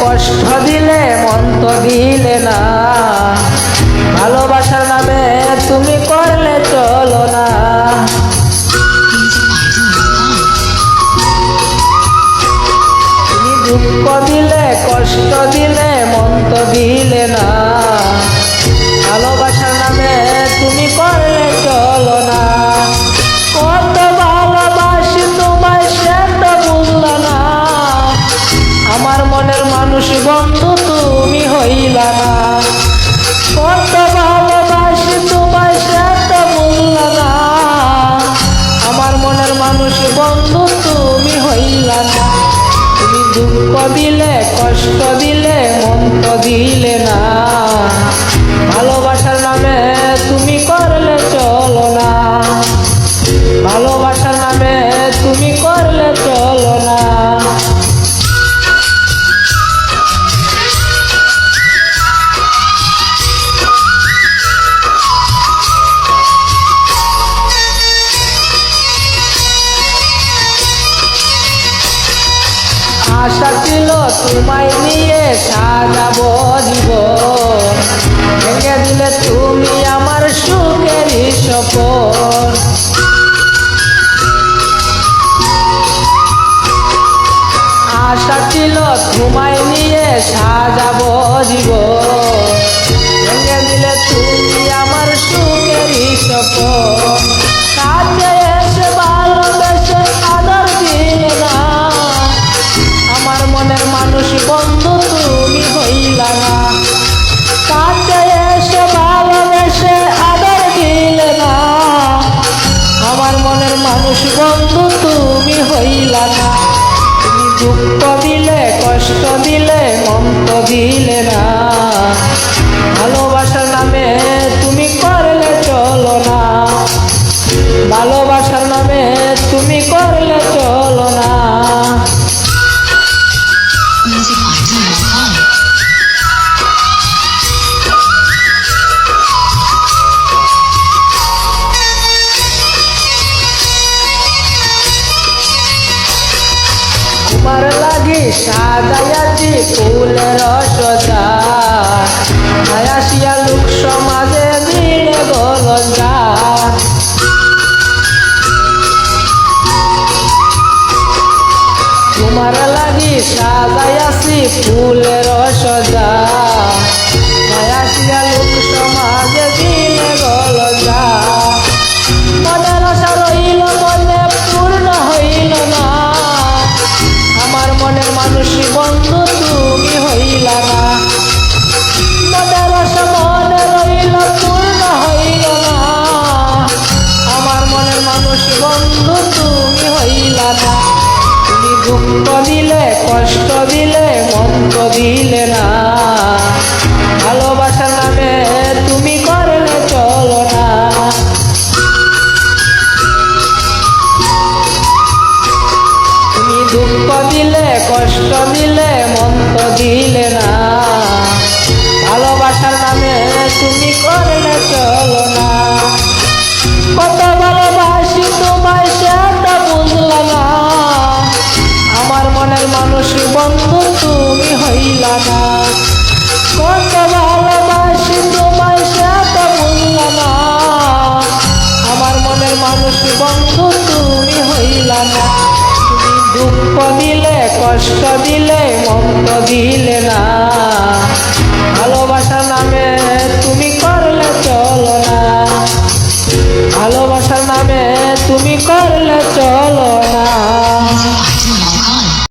কষ্ট দিলে মন তো দিলে দুঃখ দিলে কষ্ট দিলে মন তো দিলে না। ভালোবাসার নামে তুমি করলে তোমায় নিয়ে সাজাবো জীবন। ভেঙে দিলে তুমি আমার সুখের সপন আশা ছিল তোমায় নিয়ে সাজাবো জীবন। ভেঙে দিলে মানুষ বন্ধু তুমি হইলা না। কাছে এসে ভালোবেসে আদর দিলে না। আমার মনের মানুষ বন্ধু তুমি হইলা না। তুমি দুঃখ দিলে, কষ্ট দিলে মন্ত দিলে না। ভালোবাসার নামে তুমি করলে চলো না। ভালোবাসার নামে তুমি করলে চলো না। লাগি সাজাইয়াছি ফুল রসদা হায়াসিয়া লোক সমাজে দিলে বলদা তোমার লাগি সাজাইয়াছি ফুলের সজা দুঃখ দিলে কষ্ট দিলে মন্ত্র দিলে না। ভালোবাসার নামে দুঃখ দিলে, কষ্ট দিলে মন্ত দিলে না। ভালোবাসা নামে তুমি করলে চলো না। ভালোবাসা নামে তুমি করলে চলো